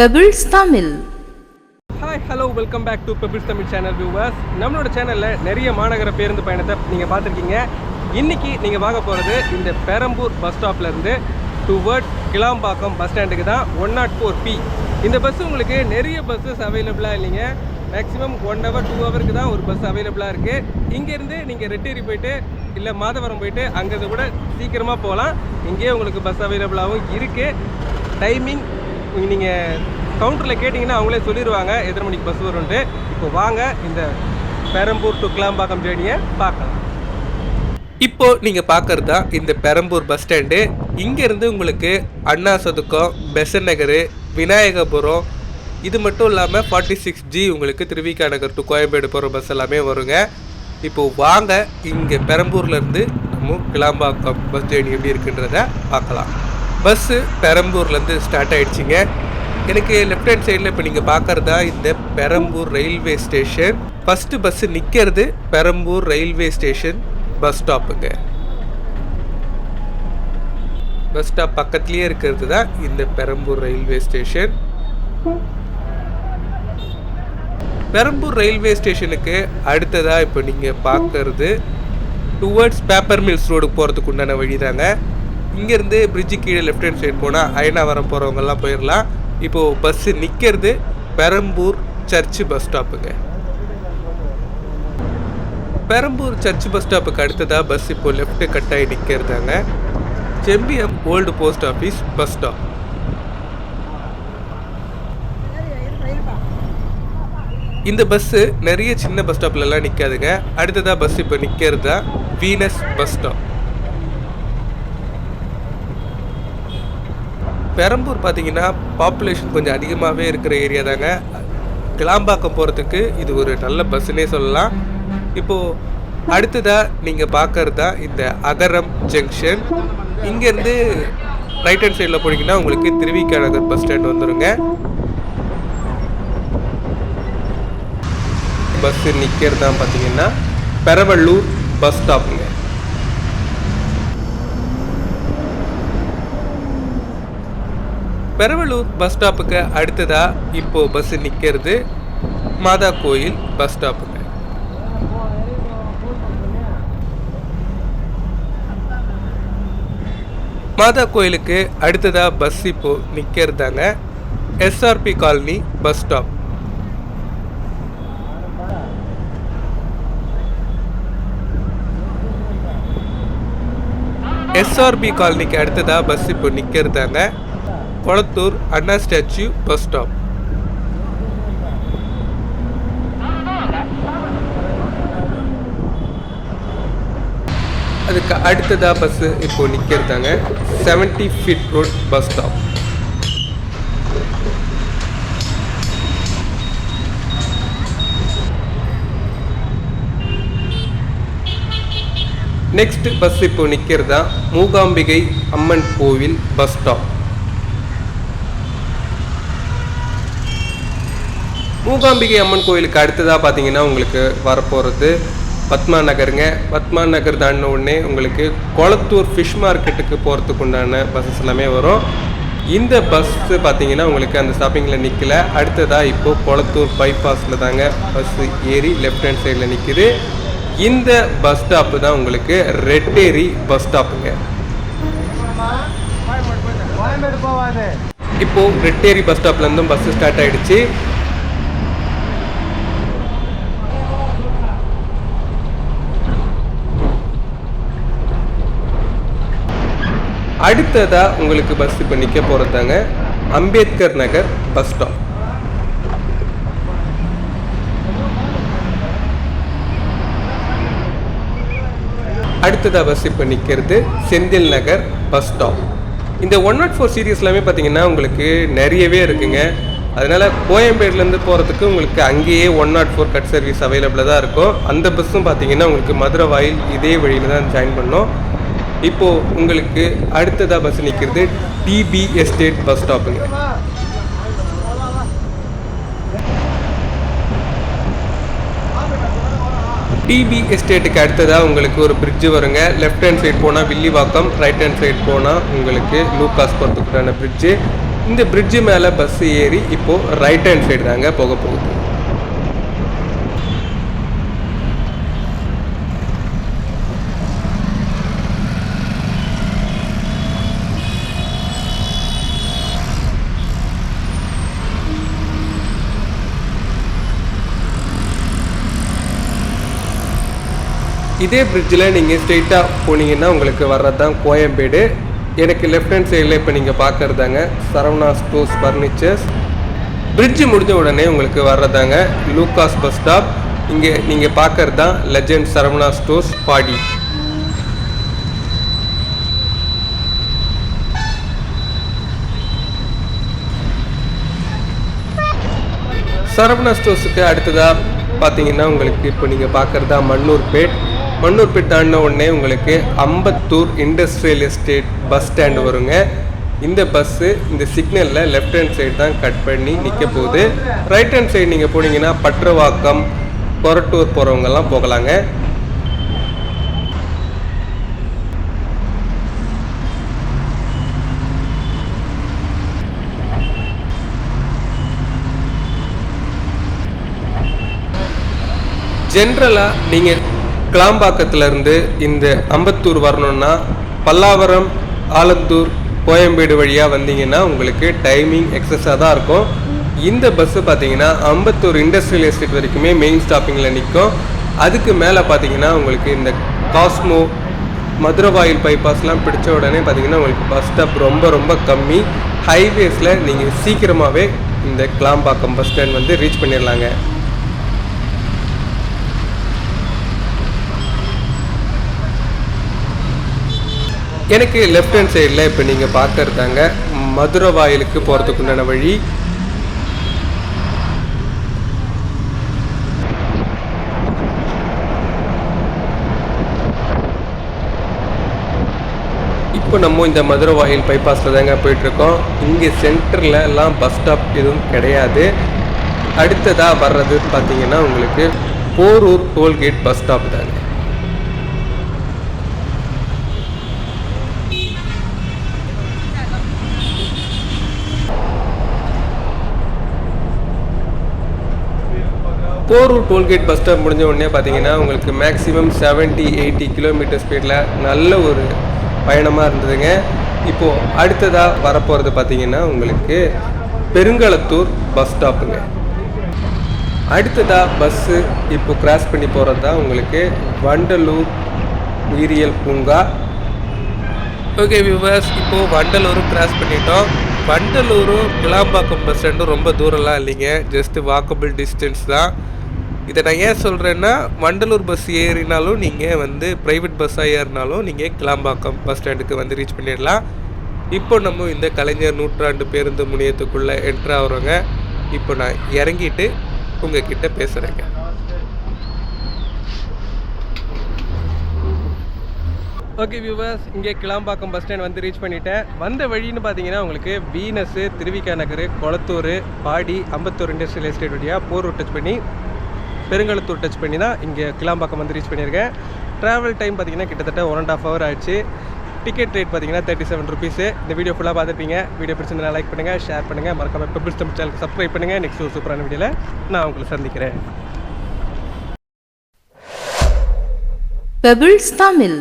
Pebbles Tamil hi hello welcome back to pebbles Tamil channel viewers நம்மளோட சேனலில் நிறைய மாநகர பேருந்து பயணத்தை நீங்கள் பார்த்துருக்கீங்க. இன்னைக்கு நீங்கள் வாங்க போகிறது இந்த பெரம்பூர் பஸ் ஸ்டாப்லேருந்து டுவர்ட் கிளாம்பாக்கம் பஸ் ஸ்டாண்டுக்கு தான் ஒன் நாட் ஃபோர் பி இந்த பஸ் உங்களுக்கு நிறைய பஸ்ஸஸ் அவைலபிளாக இல்லைங்க. மேக்ஸிமம் ஒன் ஹவர் டூ ஹவருக்கு தான் ஒரு பஸ் அவைலபிளாக இருக்குது இங்கேருந்து நீங்கள் ரெட்டேரி போயிட்டு இல்லை மாதவரம் போயிட்டு அங்கேருந்து கூட சீக்கிரமாக போகலாம். இங்கேயே உங்களுக்கு பஸ் அவைலபிளாகவும் இருக்குது டைமிங் நீங்கள் கவுண்டரில் கேட்டிங்கன்னா அவங்களே சொல்லிடுவாங்க எத்தனை மணிக்கு பஸ் வரும்ன்ட்டு. இப்போ வாங்க இந்த பெரம்பூர் டு கிளாம்பாக்கம் ஜேர்னியை பார்க்கலாம். இப்போ நீங்கள் பார்க்குறது தான் இந்த பெரம்பூர் பஸ் ஸ்டாண்டு இங்கேருந்து உங்களுக்கு அண்ணா சதுக்கம் பெசன் நகர் விநாயகபுரம் இது மட்டும் இல்லாமல் ஃபார்ட்டி சிக்ஸ் ஜி உங்களுக்கு திருவிக்கா நகர் டு கோயம்பேடு போகிற பஸ் எல்லாமே வருங்க. இப்போது வாங்க இங்கே பெரம்பூர்லேருந்து நம்ம கிளாம்பாக்கம் பஸ் ஜேர்னி எப்படி இருக்குன்றத பார்க்கலாம். பஸ்ஸு பெரம்பூர்லேருந்து ஸ்டார்ட் ஆகிடுச்சிங்க எனக்கு லெஃப்ட் ஹேண்ட் சைடில் இப்போ நீங்கள் பார்க்குறதா இந்த Perambur railway station first bus நிற்கிறது பெரம்பூர் ரயில்வே ஸ்டேஷன் பஸ் ஸ்டாப்புங்க பஸ் ஸ்டாப் பக்கத்துலேயே இருக்கிறது தான் இந்த Perambur railway station Perambur railway ஸ்டேஷனுக்கு அடுத்ததாக இப்போ நீங்கள் பார்க்கறது டுவர்ட்ஸ் பேப்பர் மில்ஸ் ரோடு போகிறதுக்கு உண்டான வழி தாங்க இங்கேருந்து பிரிட்ஜு கீழே லெஃப்ட் ஹேண்ட் சைடு போனால் அயனாவரம் போகிறவங்கெல்லாம் போயிடலாம் இப்போது பஸ்ஸு நிற்கிறது பெரம்பூர் சர்ச்சு பஸ் ஸ்டாப்புங்க பெரம்பூர் சர்ச் பஸ் ஸ்டாப்புக்கு அடுத்ததாக பஸ் இப்போ லெஃப்ட்டு கட் ஆகி நிற்கிறதாங்க Sembiam old post office bus stop இந்த பஸ்ஸு நிறைய சின்ன பஸ் ஸ்டாப்லலாம் நிற்காதுங்க அடுத்ததாக பஸ் இப்போ நிற்கிறது தான் வீனஸ் பஸ் ஸ்டாப் பெரம்பூர் பார்த்தீங்கன்னா பாப்புலேஷன் கொஞ்சம் அதிகமாகவே இருக்கிற ஏரியா தாங்க. கிளாம்பாக்கம் போகிறதுக்கு இது ஒரு நல்ல பஸ்ஸுன்னே சொல்லலாம். இப்போது அடுத்ததாக நீங்கள் பார்க்கறது தான் இந்த அகரம் ஜங்ஷன் இங்கேருந்து ரைட் ஹேண்ட் சைடில் போனீங்கன்னா உங்களுக்கு திருவிக்கா நகர் பஸ் ஸ்டாண்ட் வந்துருங்க. பஸ்ஸு நிற்கிறது தான் பார்த்தீங்கன்னா பெரவள்ளூர் பஸ் ஸ்டாப்புங்க பெரவலூர் பஸ் ஸ்டாப்புக்கு அடுத்ததாக இப்போ பஸ் நிற்கிறது மாதா கோயில் பஸ் ஸ்டாப்புங்க மாதா கோயிலுக்கு அடுத்ததாக பஸ் இப்போ நிற்கிறதாங்க SRP colony bus stop SRP காலனிக்கு அடுத்ததாக பஸ் இப்போ நிற்கிறதாங்க Kolathur Anna statue bus stop. அதுக்கு அடுத்ததாக பஸ் இப்போ நிற்கிறதாங்க seventy feet road bus stop next bus இப்போ நிற்கிறதா மூகாம்பிகை அம்மன் கோவில் பஸ் ஸ்டாப் மூகாம்பிகை அம்மன் கோயிலுக்கு அடுத்ததாக பார்த்தீங்கன்னா உங்களுக்கு வரப்போகிறது பத்மா நகருங்க. பத்மா நகர் தாண்டின உடனே உங்களுக்கு கொளத்தூர் ஃபிஷ் மார்க்கெட்டுக்கு போகிறதுக்கு உண்டான பஸ்ஸஸ் எல்லாமே வரும். இந்த பஸ்ஸு பார்த்தீங்கன்னா உங்களுக்கு அந்த ஸ்டாப்பிங்கில் நிற்கல அடுத்ததாக இப்போது கொளத்தூர் பைபாஸில் தாங்க பஸ்ஸு ஏறி லெஃப்ட் ஹேண்ட் சைடில் நிற்கிது இந்த பஸ் ஸ்டாப்பு தான் உங்களுக்கு ரெட்டேரி பஸ் ஸ்டாப்புங்க இப்போது ரெட்டேரி பஸ் ஸ்டாப்லேருந்தும் பஸ்ஸு ஸ்டார்ட் ஆகிடுச்சு அடுத்ததாக உங்களுக்கு பஸ் இப்போ நிற்க போகிறதாங்க அம்பேத்கர் நகர் பஸ் ஸ்டாப் அடுத்ததாக பஸ் இப்போ நிற்கிறது செந்தில் நகர் பஸ் ஸ்டாப் இந்த ஒன் நாட் ஃபோர் சீரியஸ் எல்லாமே பார்த்தீங்கன்னா உங்களுக்கு நிறையவே இருக்குங்க. அதனால் கோயம்பேடுலேருந்து போகிறதுக்கு உங்களுக்கு அங்கேயே one nought four cut service அவைலபிளாக தான் இருக்கும். அந்த பஸ்ஸும் பார்த்தீங்கன்னா உங்களுக்கு மதுரை வாயில் இதே வழியில் தான் ஜாயின் பண்ணோம் இப்போது உங்களுக்கு அடுத்ததாக பஸ் நிற்கிறது டிபி எஸ்டேட் பஸ் ஸ்டாப்புங்க டிபி எஸ்டேட்டுக்கு அடுத்ததாக உங்களுக்கு ஒரு பிரிட்ஜு வருங்க. லெஃப்ட் ஹேண்ட் சைடு போனால் வில்லிவாக்கம் ரைட் ஹேண்ட் சைடு போனால் உங்களுக்கு லூகாஸ் போகிறதுக்குண்டான பிரிட்ஜு இந்த பிரிட்ஜு மேலே பஸ் ஏறி இப்போது ரைட் ஹேண்ட் சைடு தாங்க போக போகுது. இதே பிரிட்ஜில் நீங்கள் ஸ்ட்ரெயிட்டாக போனீங்கன்னா உங்களுக்கு வர்றது தான் கோயம்பேடு. எனக்கு லெஃப்ட் ஹேண்ட் சைடில் இப்போ நீங்கள் பார்க்குறதாங்க சரவணா ஸ்டோர்ஸ் ஃபர்னிச்சர்ஸ் பிரிட்ஜு முடிஞ்ச உடனே உங்களுக்கு வர்றதாங்க லூகாஸ் பஸ் ஸ்டாப் இங்கே நீங்கள் பார்க்கறது தான் லெஜெண்ட் சரவணா ஸ்டோர்ஸ் பாடி. சரவணா ஸ்டோர்ஸுக்கு அடுத்ததாக பார்த்தீங்கன்னா உங்களுக்கு இப்போ நீங்கள் பார்க்குறதா மண்ணூர்பேட் மண்ணூர்பேட் தாண்டின உடனே உங்களுக்கு Ambattur industrial estate bus stand வருங்க. இந்த பஸ்ஸு இந்த சிக்னலில் லெஃப்ட் ஹேண்ட் சைடு தான் கட் பண்ணி நிற்க போகுது. ரைட் ஹேண்ட் சைடு நீங்கள் போனீங்கன்னா பற்றவாக்கம் கொரட்டூர் போகிறவங்கெல்லாம் போகலாங்க. ஜென்ரலாக நீங்கள் கிளாம்பாக்கத்துலேருந்து இந்த அம்பத்தூர் வரணுன்னா பல்லாவரம் ஆலத்தூர் கோயம்பேடு வழியாக வந்தீங்கன்னா உங்களுக்கு டைமிங் எக்ஸஸாக தான் இருக்கும். இந்த பஸ்ஸு பார்த்தீங்கன்னா அம்பத்தூர் இண்டஸ்ட்ரியல் எஸ்டேட் வரைக்குமே மெயின் ஸ்டாப்பிங்கில் நிற்கும் அதுக்கு மேலே பார்த்தீங்கன்னா உங்களுக்கு இந்த காஸ்மோ மதுரவாயில் பைபாஸ்லாம் பிடிச்ச உடனே பார்த்தீங்கன்னா உங்களுக்கு பஸ் ஸ்டாப் ரொம்ப ரொம்ப கம்மி. ஹைவேஸில் நீங்கள் சீக்கிரமாகவே இந்த கிளாம்பாக்கம் பஸ் ஸ்டாண்ட் வந்து ரீச் பண்ணிடலாங்க எனக்கு லெஃப்ட் ஹேண்ட் சைடில் இப்போ நீங்கள் பார்க்கறதாங்க மதுரை வாயிலுக்கு போகிறதுக்குண்டான வழி. இப்போ நம்ம இந்த மதுரை வாயில் பைபாஸில் தாங்க போயிட்டுருக்கோம். இங்கே சென்டரில் எல்லாம் பஸ் ஸ்டாப் எதுவும் கிடையாது. அடுத்ததாக வர்றது பார்த்தீங்கன்னா உங்களுக்கு போரூர் டோல்கேட் பஸ் ஸ்டாப் தாங்க. போரூர் டோல்கேட் பஸ் ஸ்டாப் முடிஞ்ச உடனே பார்த்தீங்கன்னா உங்களுக்கு மேக்ஸிமம் 70 எயிட்டி கிலோமீட்டர் ஸ்பீடில் நல்ல ஒரு பயணமாக இருந்ததுங்க. இப்போது அடுத்ததாக வரப்போகிறது பார்த்தீங்கன்னா உங்களுக்கு பெருங்களத்தூர் பஸ் ஸ்டாப்புங்க அடுத்ததாக பஸ்ஸு இப்போ கிராஸ் பண்ணி போகிறது தான் உங்களுக்கு வண்டலூர் உயிரியல் பூங்கா. ஓகே வியூவர்ஸ் இப்போது வண்டலூரும் கிராஸ் பண்ணிட்டோம். வண்டலூரும் கிளாம்பாக்கம் பஸ் ஸ்டாண்டும் ரொம்ப தூரம்லாம் இல்லைங்க. ஜஸ்ட்டு வாக்கபிள் டிஸ்டன்ஸ் தான். இதை நான் ஏன் சொல்கிறேன்னா வண்டலூர் பஸ் ஏறினாலும் நீங்கள் வந்து ப்ரைவேட் பஸ்ஸாக ஏறினாலும் நீங்கள் கிளாம்பாக்கம் பஸ் ஸ்டாண்டுக்கு வந்து ரீச் பண்ணிடலாம். இப்போ நம்ம இந்த கலைஞர் நூற்றாண்டு பேருந்து முனையத்துக்குள்ளே என்ட்ரு ஆகிறோங்க இப்போ நான் இறங்கிட்டு உங்ககிட்ட பேசுகிறேங்க ஓகே வியூவர்ஸ் இங்கே கிளாம்பாக்கம் பஸ் ஸ்டாண்ட் வந்து ரீச் பண்ணிட்டேன். வந்த வழின்னு பார்த்தீங்கன்னா உங்களுக்கு Venus Thiruvika Nagar Kolathur Padi Ambattur industrial estate வழியாக போர் டச் பண்ணி பெருங்கலத்தூர் டச் பண்ணி தான் இங்கே கிளாம்பாக்கம் வந்து ரீச் பண்ணியிருக்கேன் ட்ராவல் டைம் பார்த்தீங்கன்னா கிட்டத்தட்ட ஒன் அண்ட் ஆஃப் ஹவர் ஆச்சு டிக்கெட் ரேட் பார்த்தீங்கன்னா தேர்ட்டி செவன் ருபீஸு இந்த வீடியோ ஃபுல்லாக பார்த்துருப்பீங்க வீடியோ பிடிச்சிருந்தா லைக் பண்ணுங்கள் ஷேர் பண்ணுங்கள் மறக்காம பெபிள்ஸ் தமிழ் சேனலுக்கு சப்ஸ்கிரைப் பண்ணுங்கள் நெக்ஸ்ட் ஒரு சூப்பரான வீடியோவில் நான் உங்களை சந்திக்கிறேன். பெபிள்ஸ் தமிழ்